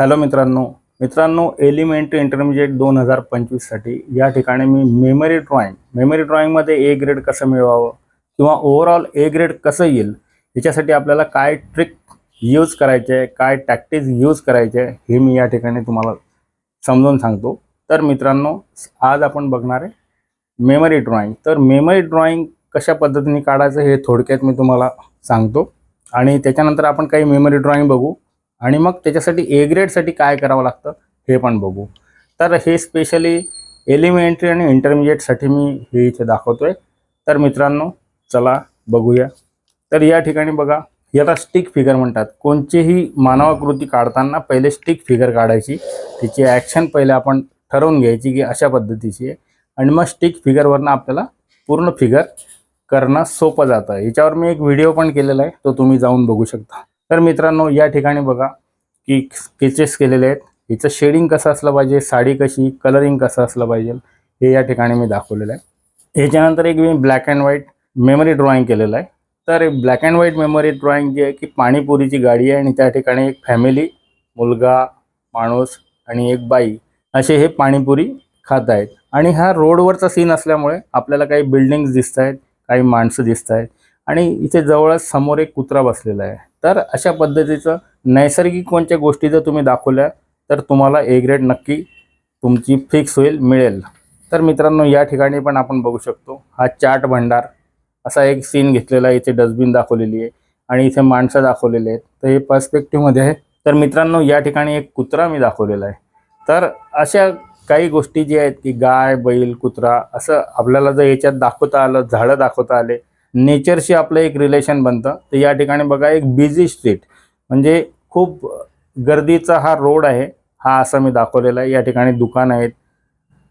Hello मित्रांनो मित्रांनो element intermediate दोन हजार पंचवीससाठी या ठिकाणी मी मेमरी ड्रॉइंग मेमरी ड्रॉइंगमध्ये ए ग्रेड कसं मिळवावं किंवा ओव्हरऑल ए ग्रेड कसं येईल याच्यासाठी आपल्याला काय ट्रिक यूज करायचे आहे काय टॅक्टिक्स यूज करायचे आहे हे मी या ठिकाणी तुम्हाला समजून सांगतो. तर मित्रांनो आज आपण बघणार आहे मेमरी ड्रॉइंग. तर मेमरी ड्रॉइंग कशा पद्धतीने काढायचं हे थोडक्यात मी तुम्हाला सांगतो. आणि त्याच्यानंतर आपण काही मेमरी ड्रॉइंग बघू. आणि मग त्याच्यासाठी ए ग्रेडसाठी काय करावं लागतं हे पण बघू. तर हे स्पेशली एलिमेंटरी आणि इंटरमिजिएटसाठी मी हे इथे दाखवतो आहे तर मित्रांनो चला बघूया. तर या ठिकाणी बघा याला स्टिक फिगर म्हणतात. कोणतीही मानवाकृती काढताना पहिले स्टिक फिगर काढायची. तिची ॲक्शन पहिले आपण ठरवून घ्यायची की अशा पद्धतीची आहे. आणि मग स्टिक फिगरवरनं आपल्याला पूर्ण फिगर करणं सोपं जातं. याच्यावर मी एक व्हिडिओ पण केलेला आहे तो तुम्ही जाऊन बघू शकता. तर मित्रांनो या ठिकाणी बघा की स्केचेस केलेले आहेत. हिचं शेडिंग कसं असलं पाहिजे साडी कशी कलरिंग कसं असलं पाहिजे हे या ठिकाणी मी दाखवलेलं आहे. ह्याच्यानंतर एक मी black and white memory drawing केलेलं आहे. तर black and white memory drawing जी आहे की पाणीपुरीची गाडी आहे आणि त्या ठिकाणी एक फॅमिली मुलगा माणूस आणि एक बाई असे हे पाणीपुरी खात आहेत. आणि हा रोडवरचा सीन असल्यामुळे आपल्याला काही बिल्डिंग्स दिसत आहेत काही माणसं दिसत आहेत आणि इथे जवळच समोर एक कुत्रा बसलेला आहे. तर अशा पद्धतीचं नैसर्गिक कोणत्या गोष्टी जर तुम्ही दाखवल्या तर तुम्हाला ए ग्रेड नक्की तुमची फिक्स होईल मिळेल. तर मित्रांनो या ठिकाणी पण आपण बघू शकतो हा चाट भंडार असा एक सीन घेतलेला आहे. इथे डस्टबिन दाखवलेली आहे आणि इथे माणसं दाखवलेली आहेत. तर हे पर्स्पेक्टिव्हमध्ये आहे. तर मित्रांनो या ठिकाणी एक कुत्रा मी दाखवलेला आहे. तर अशा काही गोष्टी जी आहेत की गाय बैल कुत्रा असं आपल्याला जर याच्यात दाखवता आलं झाडं दाखवता आले नेचरशी आपलं एक रिलेशन बनतं. तर या ठिकाणी बघा एक बिझी स्ट्रीट म्हणजे खूप गर्दीचा हा रोड आहे. हा असा मी दाखवलेला आहे. या ठिकाणी दुकान आहेत.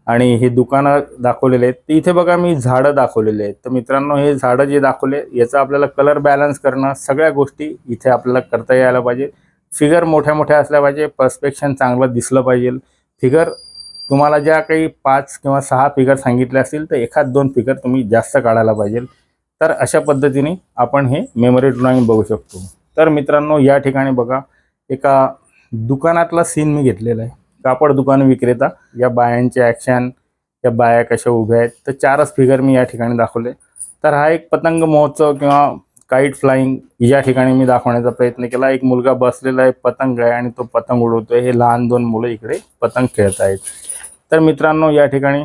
आणि हे दुकानं दाखवलेले आहेत. तर इथे बघा मी झाडं दाखवलेले आहेत. तर मित्रांनो हे झाडं जे दाखवले याचा आपल्याला कलर बॅलन्स करणं सगळ्या गोष्टी इथे आपल्याला करता यायला पाहिजे. फिगर मोठ्या मोठ्या असल्या पाहिजे. पर्स्पेक्शन चांगलं दिसलं पाहिजे. फिगर तुम्हाला ज्या काही पाच किंवा सहा फिगर सांगितले असतील तर एखाद दोन फिगर तुम्ही जास्त काढायला पाहिजे. तर अशा पद्धतीने आपण हे मेमरी ड्रॉइंग बघू शकतो. तर मित्रांनो या ठिकाणी बघा एका दुकानातला सीन मी घेतलेला आहे. कापड दुकान विक्रेता या बायांचे ॲक्शन या बाया कशा उभ्या आहेत तर चारच फिगर मी या ठिकाणी दाखवले. तर हा एक पतंग महोत्सव किंवा काईट फ्लाईंग या ठिकाणी मी दाखवण्याचा प्रयत्न केला. एक मुलगा बसलेला आहे पतंग आहे आणि तो पतंग उडवतोय. हे लहान दोन मुलं इकडे पतंग खेळत आहेत. तर मित्रांनो या ठिकाणी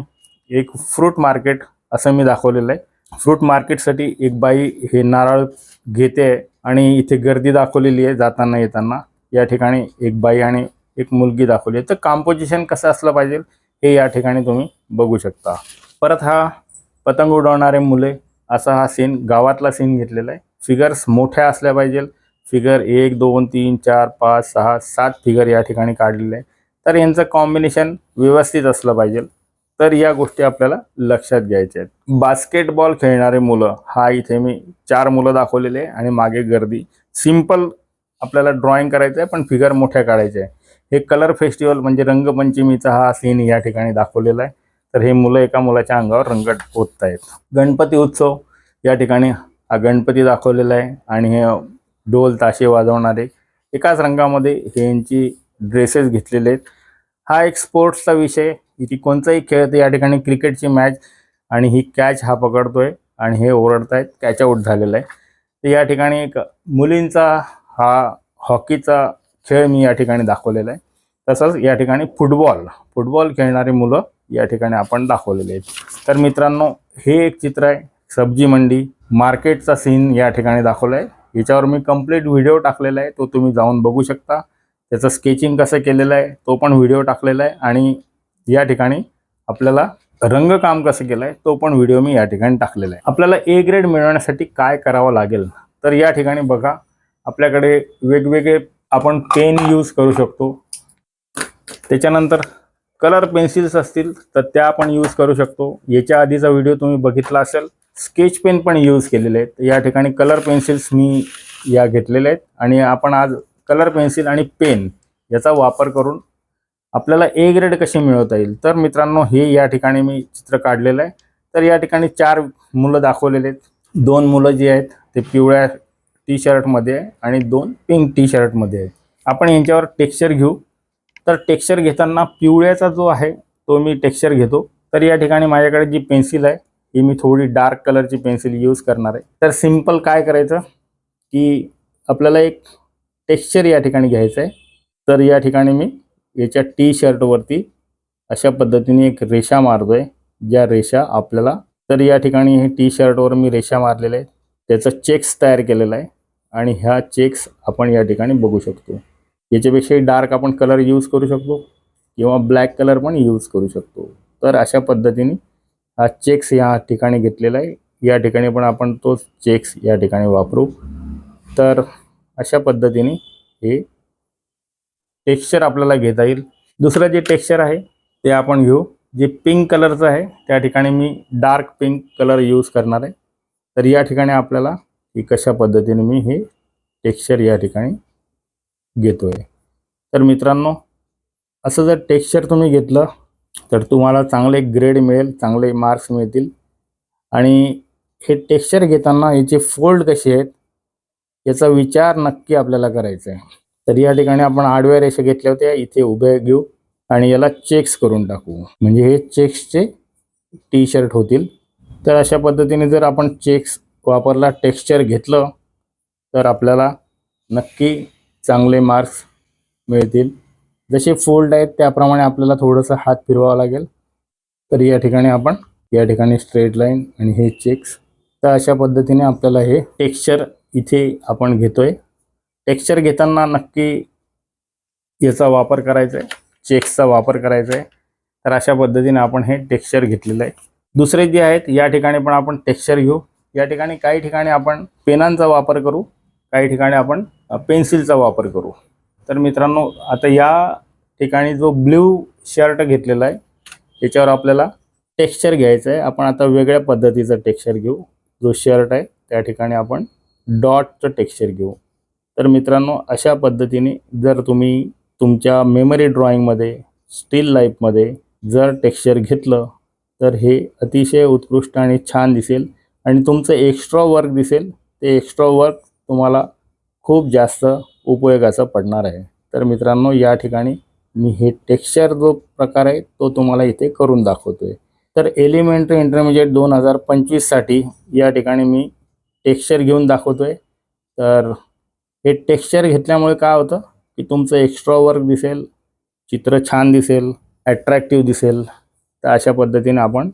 एक फ्रूट मार्केट असं मी दाखवलेलं आहे. फ्रूट मार्केटसाठी एक बाई हे नारळ घेते आहे आणि इथे गर्दी दाखवलेली आहे जाताना येताना. या ठिकाणी एक बाई आणि एक मुलगी दाखवली आहे. तर कॉम्पोजिशन कसं असलं पाहिजे हे या ठिकाणी तुम्ही बघू शकता. परत हा पतंग उडवणारे मुले असा हा सीन गावातला सीन घेतलेला आहे. फिगर्स मोठ्या असल्या पाहिजे. फिगर एक दोन तीन चार पाच सहा सात फिगर या ठिकाणी काढलेले आहे. तर यांचं कॉम्बिनेशन व्यवस्थित असलं पाहिजे. तर या गोष्टी आपल्याला लक्षात घ्यायच्या आहेत. बास्केटबॉल खेळणारे मुलं हा इथे मी चार मुलं दाखवलेले आहे आणि मागे गर्दी. सिंपल आपल्याला ड्रॉइंग करायचं आहे पण फिगर मोठ्या काढायच्या आहे. हे कलर फेस्टिवल म्हणजे रंगपंचमीचा हा सीन या ठिकाणी दाखवलेला आहे. तर हे मुलं एका मुलाच्या अंगावर रंगत होत आहेत गणपती उत्सव या ठिकाणी हा गणपती दाखवलेला आहे आणि हे ढोल ताशे वाजवणारे एकाच रंगामध्ये हे यांची ड्रेसेस घेतलेले आहेत. हा एक स्पोर्ट्सचा विषय इथे कोणताही खेळ तर या ठिकाणी क्रिकेटची मॅच आणि ही कॅच हा पकडतोय आणि हे ओरडतायत कॅच आऊट झालेला आहे. तर या ठिकाणी एक मुलींचा हा हॉकीचा खेळ मी या ठिकाणी दाखवलेला आहे. तसंच या ठिकाणी फुटबॉल फुटबॉल खेळणारी मुलं या ठिकाणी आपण दाखवलेले आहेत. तर मित्रांनो हे एक चित्र आहे. सब्जी मंडी मार्केटचा सीन या ठिकाणी दाखवला आहे याच्यावर मी कंप्लीट व्हिडिओ टाकलेला आहे. तो तुम्ही जाऊन बघू शकता. त्याचं स्केचिंग कसं केलेलं आहे तो पण व्हिडिओ टाकलेला आहे. आणि या ठिकाणी आपल्याला रंगकाम कसं केलं आहे तो पण व्हिडिओ मी या ठिकाणी टाकलेला आहे. आपल्याला ए ग्रेड मिळवण्यासाठी काय करावं लागेल? तर या ठिकाणी बघा आपल्याकडे वेगवेगळे आपण पेन यूज करू शकतो. त्याच्यानंतर कलर पेन्सिल्स असतील तर त्या आपण यूज करू शकतो. याच्या आधीचा व्हिडिओ तुम्ही बघितला असेल स्केच पेन पण यूज केलेले आहेत. या ठिकाणी कलर पेन्सिल्स मी या घेतलेले आहेत. आणि आपण आज कलर पेन्सिल आणि पेन याचा वापर करून आपल्याला ए ग्रेड कसे मिळवता येईल? तर मित्रांनो हे या ठिकाणी मी चित्र काढलेलं आहे. तर या ठिकाणी चार मुलं दाखवलेले आहेत. दोन मुलं जी आहेत ते पिवळ्या टी शर्टमध्ये आहे आणि दोन पिंक टी शर्टमध्ये आहेत. आपण यांच्यावर टेक्स्चर घेऊ. तर टेक्स्चर घेताना पिवळ्याचा जो आहे तो मी टेक्स्चर घेतो. तर या ठिकाणी माझ्याकडे जी पेन्सिल आहे ही मी थोडी डार्क कलरची पेन्सिल यूज करणार आहे. तर सिंपल काय करायचं? की आपल्याला एक टेक्स्चर या ठिकाणी घ्यायचं आहे. तर या ठिकाणी मी याच्या टी शर्टवरती अशा पद्धतीने एक रेषा मारतोय. ज्या रेषा आपल्याला तर या ठिकाणी हे टी शर्टवर मी रेषा मारलेल्या आहेत. त्याचं चेक्स तयार केलेला आहे. आणि ह्या चेक्स आपण या ठिकाणी बघू शकतो. याच्यापेक्षाही डार्क आपण कलर यूज करू शकतो किंवा ब्लॅक कलर पण यूज करू शकतो. तर अशा पद्धतीने हा चेक्स या ठिकाणी घेतलेला आहे. या ठिकाणी पण आपण तोच चेक्स या ठिकाणी वापरू. तर अशा पद्धतीने हे टेक्स्चर आपल्याला घेता येईल. दुसरं जे टेक्स्चर आहे ते आपण घेऊ. जे पिंक कलरचं आहे त्या ठिकाणी मी डार्क पिंक कलर यूज करणार आहे. तर या ठिकाणी आपल्याला की कशा पद्धतीने मी हे टेक्स्चर या ठिकाणी घेतो आहे तर मित्रांनो असं जर टेक्स्चर तुम्ही घेतलं तर तुम्हाला चांगले ग्रेड मिळेल चांगले मार्क्स मिळतील. आणि हे टेक्स्चर घेताना याचे फोल्ड कसे आहेत याचा विचार नक्की आपल्याला करायचा आहे. तर या ठिकाणी आपण आडव्या रेषा घेतल्या होत्या इथे उभे घेऊ आणि याला चेक्स करून टाकू. म्हणजे हे चेक्सचे टी शर्ट होतील. तर अशा पद्धतीने जर आपण चेक्स वापरला टेक्स्चर घेतलं तर आपल्याला नक्की चांगले मार्क्स मिळतील. जसे फोल्ड आहेत त्याप्रमाणे आपल्याला थोडंसं हात फिरवावं लागेल. तर या ठिकाणी आपण या ठिकाणी स्ट्रेट लाईन आणि हे चेक्स तर अशा पद्धतीने आपल्याला हे टेक्स्चर इथे आपण घेतोय. टेक्स्चर घेताना नक्की याचा वापर करायचा आहे. चेक्सचा वापर करायचा आहे. तर अशा पद्धतीने आपण हे टेक्स्चर घेतलेलं आहे. दुसरे जे आहेत या ठिकाणी पण आपण टेक्स्चर घेऊ. या ठिकाणी काही ठिकाणी आपण पेनांचा वापर करू. काही ठिकाणी आपण पेन्सिलचा वापर करू. तर मित्रांनो आता या ठिकाणी जो ब्ल्यू शर्ट घेतलेला आहे याच्यावर आपल्याला टेक्स्चर घ्यायचं आहे. आपण आता वेगळ्या पद्धतीचं टेक्स्चर घेऊ. जो शर्ट आहे त्या ठिकाणी आपण डॉटचं टेक्स्चर घेऊ. तर मित्रांनो अशा पद्धतीने जर तुम्ही तुमच्या मेमरी ड्रॉइंगमध्ये स्टील लाईफमध्ये जर टेक्स्चर घेतलं तर हे अतिशय उत्कृष्ट आणि छान दिसेल. आणि तुमचं एक्स्ट्रा वर्क दिसेल. ते एक्स्ट्रा वर्क तुम्हाला खूप जास्त उपयोगाचं पडणार आहे. तर मित्रांनो या ठिकाणी मी हे टेक्स्चर जो प्रकार आहे तो तुम्हाला इथे करून दाखवतोय. तर एलिमेंटरी इंटरमिजिएट दोन हजार पंचवीससाठी या ठिकाणी मी टेक्स्चर घेऊन दाखवतोय. तर हे टेक्स्चर घेतल्यामुळे काय होतं की तुमचं एक्स्ट्रा वर्क दिसेल चित्र छान दिसेल ॲट्रॅक्टिव्ह दिसेल. तर अशा पद्धतीने आपण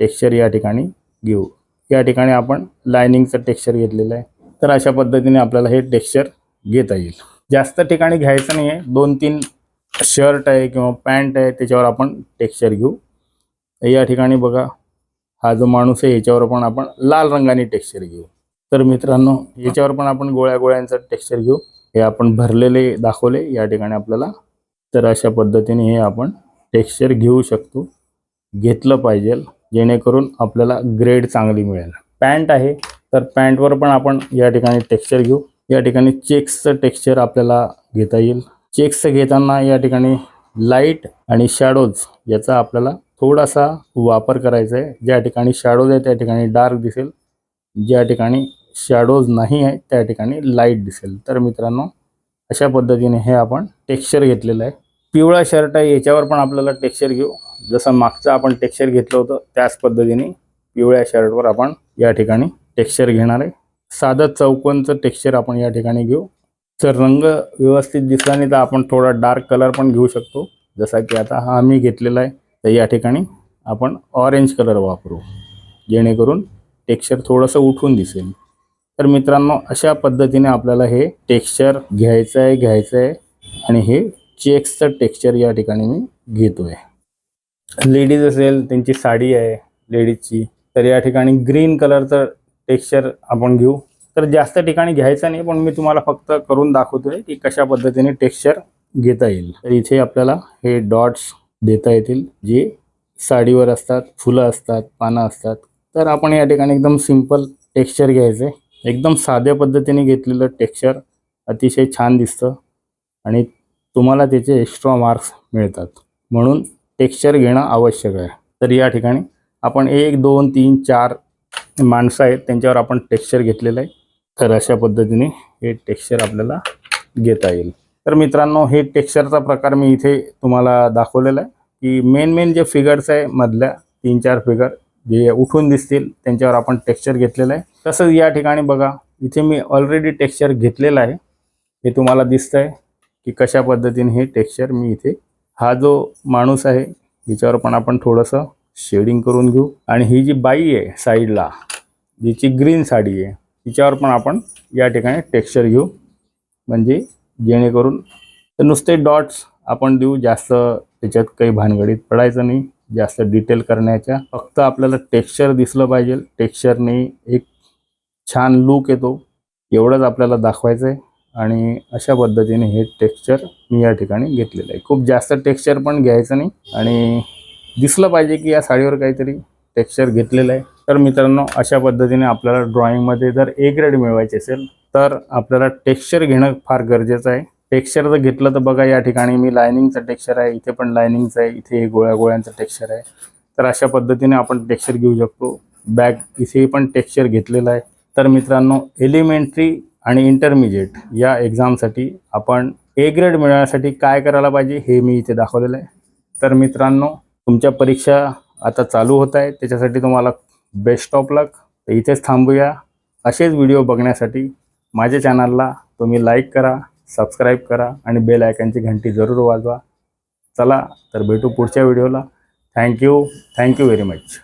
टेक्स्चर या ठिकाणी घेऊ. या ठिकाणी आपण लायनिंगचं टेक्स्चर घेतलेलं आहे. तर अशा पद्धतीने आपल्याला हे टेक्स्चर घेता येईल. जास्त ठिकाणी घ्यायचं नाही आहे दोन तीन शर्ट आहे किंवा पॅन्ट आहे त्याच्यावर आपण टेक्स्चर घेऊ. या ठिकाणी बघा हा जो माणूस आहे याच्यावर पण आपण लाल रंगाने टेक्स्चर घेऊ. तर मित्रांनो याच्यावर पण आपण गोळ्या गोळ्यांचं टेक्स्चर घेऊ. हे आपण भरलेले दाखवले या ठिकाणी आपल्याला. तर अशा पद्धतीने हे आपण टेक्स्चर घेऊ शकतो. घेतलं पाहिजे जेणेकरून आपल्याला ग्रेड चांगली मिळेल. पॅन्ट आहे तर पॅन्टवर पण आपण या ठिकाणी टेक्स्चर घेऊ. या ठिकाणी चेक्सचं टेक्स्चर आपल्याला घेता येईल. चेक्सचं घेताना या ठिकाणी लाइट आणि शॅडोज याचा आपल्याला थोडासा वापर करायचा आहे. ज्या ठिकाणी शॅडोज आहे त्या ठिकाणी डार्क दिसेल. ज्या ठिकाणी शॅडोज नाही आहे त्या ठिकाणी लाइट दिसेल. तर मित्रांनो अशा पद्धतीने हे आपण टेक्स्चर घेतलेलं आहे. पिवळा शर्ट आहे याच्यावर पण आपल्याला टेक्स्चर घेऊ. जसं मागचं आपण टेक्स्चर घेतलं होतं त्याच पद्धतीने पिवळ्या शर्टवर आपण या ठिकाणी टेक्स्चर घेणार आहे. साधं चौकोनचं टेक्स्चर आपण या ठिकाणी घेऊ. जर रंग व्यवस्थित दिसला नाही तर आपण थोडा डार्क कलर पण घेऊ शकतो. जसा की आता हा मी घेतलेला आहे तर या ठिकाणी आपण ऑरेंज कलर वापरू जेणेकरून टेक्स्चर थोडंसं उठून दिसेल. तर मित्रांनो अशा पद्धतीने आपल्याला हे टेक्स्चर घ्यायचं आहे घ्यायचं आहे आणि हे चेक्सचं टेक्स्चर या ठिकाणी मी घेतो आहे लेडीज असेल त्यांची साडी आहे लेडीजची तर या ठिकाणी ग्रीन कलरचं टेक्स्चर आपण घेऊ. तर जास्त ठिकाणी घ्यायचं नाही पण मी तुम्हाला फक्त करून दाखवतोय की कशा पद्धतीने टेक्स्चर घेता येईल. तर इथे आपल्याला हे डॉट्स देता येतील जे साडीवर असतात फुलं असतात पानं असतात तर आपण या ठिकाणी एकदम सिंपल टेक्स्चर घ्यायचं. आहे एकदम साध्या पद्धतीने घेतलेलं टेक्स्चर अतिशय छान दिसतं आणि तुम्हाला त्याचे एक्स्ट्रा मार्क्स मिळतात. म्हणून टेक्स्चर घेणं आवश्यक आहे. तर या ठिकाणी आपण एक दोन तीन चार माणसं आहेत त्यांच्यावर आपण टेक्स्चर घेतलेलं आहे. तर अशा पद्धतीने हे टेक्स्चर आपल्याला घेता येईल. तर मित्रांनो हे टेक्स्चरचा प्रकार मी इथे तुम्हाला दाखवलेला आहे की मेन मेन जे फिगर्स आहे मधल्या तीन चार फिगर जे उठून दिसतील त्यांच्यावर आपण टेक्स्चर घेतलेलं आहे. तसंच या ठिकाणी बघा इथे मी ऑलरेडी टेक्स्चर घेतलेलं आहे. हे तुम्हाला दिसतं आहे की कशा पद्धतीने हे टेक्स्चर मी इथे हा जो माणूस आहे हिच्यावर पण आपण थोडंसं शेडिंग करून घेऊ. आणि ही जी बाई आहे साईडला जिची ग्रीन साडी आहे तिच्यावर पण आपण या ठिकाणी टेक्स्चर घेऊ. म्हणजे जेणेकरून नुसते डॉट्स आपण देऊ जास्त त्याच्यात काही भानगडीत पडायचं नाही. जास्त डिटेल करण्याच्या. फक्त आपल्याला टेक्स्चर दिसलं पाहिजे. टेक्स्चरने एक छान लूक येतो. एवढंच आपल्याला दाखवायचं आहे आणि अशा पद्धतीने हे टेक्स्चर मी या ठिकाणी घेतलेलं आहे. खूप जास्त टेक्स्चर पण घ्यायचं नाही. आणि दिसलं पाहिजे की या साडीवर काहीतरी टेक्स्चर घेतलेलं आहे. तर मित्रांनो अशा पद्धतीने आपल्याला ड्रॉइंगमध्ये जर ए ग्रेड मिळवायचे असेल तर आपल्याला टेक्स्चर घेणं फार गरजेचं आहे. टेक्स्चर जर घेतलं तर बघा या ठिकाणी मी लायनिंगचं टेक्स्चर आहे इथे पण लायनिंगचं आहे इथे हे गोळ्या गोळ्यांचं टेक्स्चर आहे. तर अशा पद्धतीने आपण टेक्स्चर घेऊ शकतो. बॅग इथे पण टेक्स्चर घेतलेलं आहे. तर मित्रांनो एलिमेंटरी आणि इंटरमिजिएट या एक्झामसाठी आपण ए ग्रेड मिळवण्यासाठी काय करायला पाहिजे हे मी इथे दाखवलेलं आहे. तर मित्रांनो तुमच्या परीक्षा आता चालू होत आहे त्याच्यासाठी तुम्हाला बेस्ट ऑफ लक तर इथेच थांबूया. असेच व्हिडिओ बघण्यासाठी माझ्या चॅनलला तुम्ही लाईक करा. सबस्क्राईब करा आणि बेल आयकनची घंटी जरूर वाजवा. चला तर भेटू पुढच्या व्हिडिओला. Thank you thank you very much